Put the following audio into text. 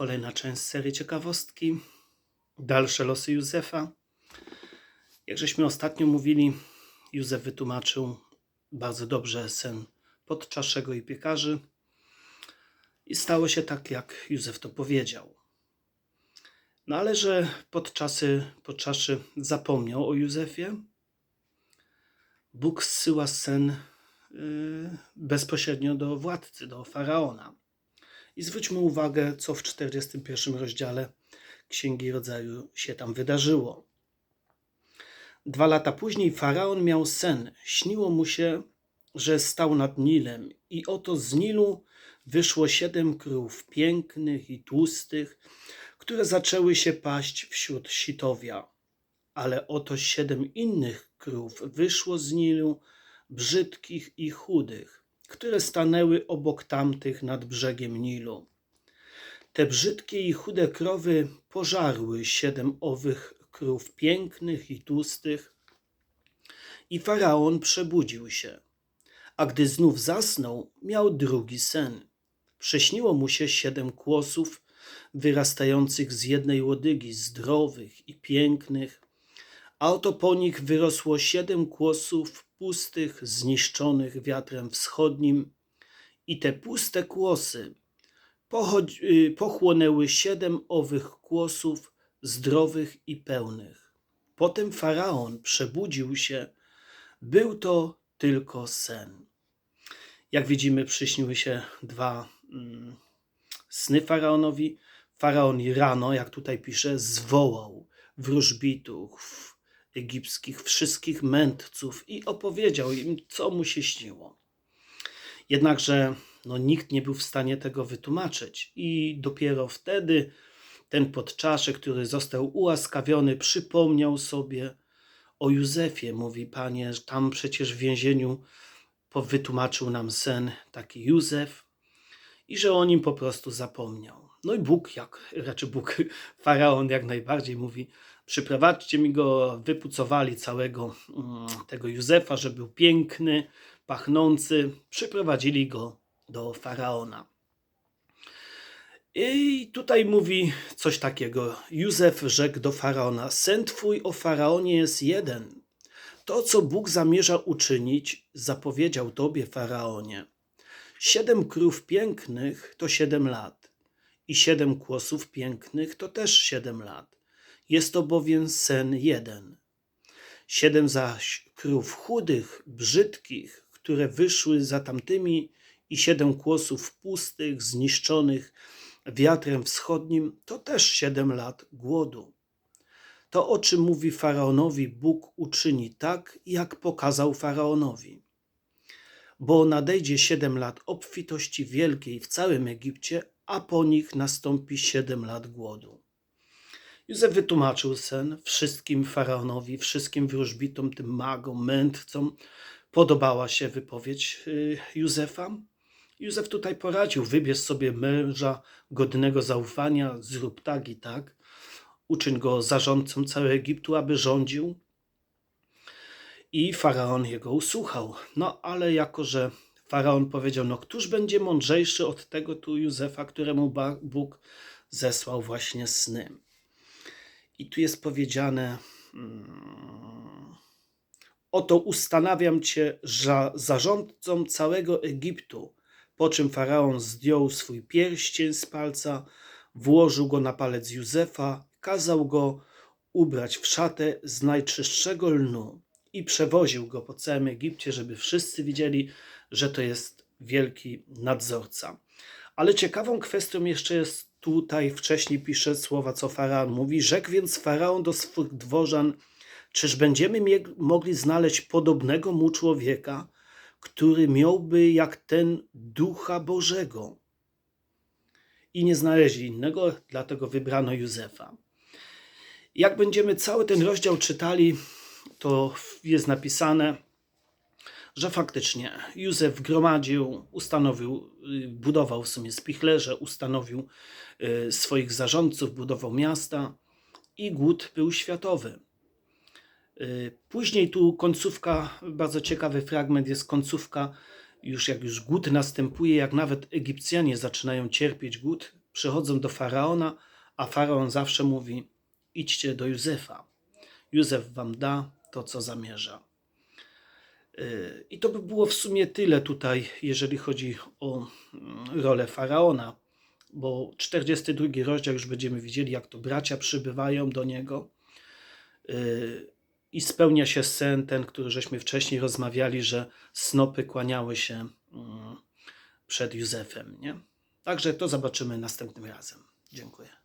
Kolejna część serii ciekawostki. Dalsze losy Józefa. Jak żeśmy ostatnio mówili, Józef wytłumaczył bardzo dobrze sen podczaszego i piekarzy. I stało się tak, jak Józef to powiedział. No ale że podczasy, podczaszy zapomniał o Józefie, Bóg zsyła sen y, bezpośrednio do władcy, do faraona. I zwróćmy uwagę, co w 41 rozdziale Księgi Rodzaju się tam wydarzyło. Dwa lata później faraon miał sen. Śniło mu się, że stał nad Nilem, i oto z Nilu wyszło siedem krów pięknych i tłustych, które zaczęły się paść wśród sitowia. Ale oto siedem innych krów wyszło z Nilu, brzydkich i chudych, które stanęły obok tamtych nad brzegiem Nilu. Te brzydkie i chude krowy pożarły siedem owych krów pięknych i tłustych, i faraon przebudził się. A gdy znów zasnął, miał drugi sen. Przyśniło mu się siedem kłosów wyrastających z jednej łodygi, zdrowych i pięknych, a oto po nich wyrosło siedem kłosów pustych, zniszczonych wiatrem wschodnim, i te puste kłosy y, pochłonęły siedem owych kłosów, zdrowych i pełnych. Potem faraon przebudził się, był to tylko sen. Jak widzimy, przyśniły się dwa mm, sny faraonowi. Faraon rano, jak tutaj pisze, zwołał wróżbitów egipskich, wszystkich mędrców i opowiedział im, co mu się śniło. Jednakże no, nikt nie był w stanie tego wytłumaczyć, i dopiero wtedy ten podczaszek, który został ułaskawiony, przypomniał sobie o Józefie. Mówi, panie, tam przecież w więzieniu wytłumaczył nam sen taki Józef i że o nim po prostu zapomniał. No i Bóg, jak raczej Bóg, faraon jak najbardziej mówi, przyprowadźcie mi go, wypucowali całego mm, tego Józefa, że był piękny, pachnący, przyprowadzili go do faraona. I tutaj mówi coś takiego. Józef rzekł do faraona: Sen twój o faraonie jest jeden. To, co Bóg zamierza uczynić, zapowiedział tobie, faraonie. Siedem krów pięknych to siedem lat, i siedem kłosów pięknych to też siedem lat. Jest to bowiem sen jeden. Siedem zaś krów chudych, brzydkich, które wyszły za tamtymi, i siedem kłosów pustych, zniszczonych wiatrem wschodnim, to też siedem lat głodu. To, o czym mówi faraonowi, Bóg uczyni tak, jak pokazał faraonowi. Bo nadejdzie siedem lat obfitości wielkiej w całym Egipcie, a po nich nastąpi siedem lat głodu. Józef wytłumaczył sen wszystkim faraonowi, wszystkim wróżbitom, tym magom, mędrcom. Podobała się wypowiedź y, Józefa. Józef tutaj poradził: wybierz sobie męża godnego zaufania, zrób tak i tak. Uczyń go zarządcą całego Egiptu, aby rządził. I faraon jego usłuchał. No ale jako, że faraon powiedział: No, któż będzie mądrzejszy od tego tu Józefa, któremu Bóg zesłał właśnie sny? I tu jest powiedziane: hmm, Oto ustanawiam cię za zarządcą całego Egiptu. Po czym faraon zdjął swój pierścień z palca, włożył go na palec Józefa, kazał go ubrać w szatę z najczystszego lnu i przewoził go po całym Egipcie, żeby wszyscy widzieli, że to jest wielki nadzorca. Ale ciekawą kwestią jeszcze jest tutaj, wcześniej pisze słowa, co faraon mówi. Rzekł więc faraon do swych dworzan, czyż będziemy mogli znaleźć podobnego mu człowieka, który miałby jak ten ducha Bożego. I nie znaleźli innego, dlatego wybrano Józefa. Jak będziemy cały ten rozdział czytali, to jest napisane, że faktycznie Józef gromadził, ustanowił, budował w sumie spichlerze, ustanowił y, swoich zarządców, budował miasta i głód był światowy. Y, później tu końcówka, bardzo ciekawy fragment jest końcówka, już jak już głód następuje, jak nawet Egipcjanie zaczynają cierpieć głód, przychodzą do faraona, a faraon zawsze mówi: idźcie do Józefa. Józef wam da to, co zamierza. Yy, I to by było w sumie tyle tutaj, jeżeli chodzi o mm, rolę faraona, bo 42 rozdział już będziemy widzieli, jak to bracia przybywają do niego yy, i spełnia się sen ten, który żeśmy wcześniej rozmawiali, że snopy kłaniały się mm, przed Józefem. Nie? Także to zobaczymy następnym razem. Dziękuję.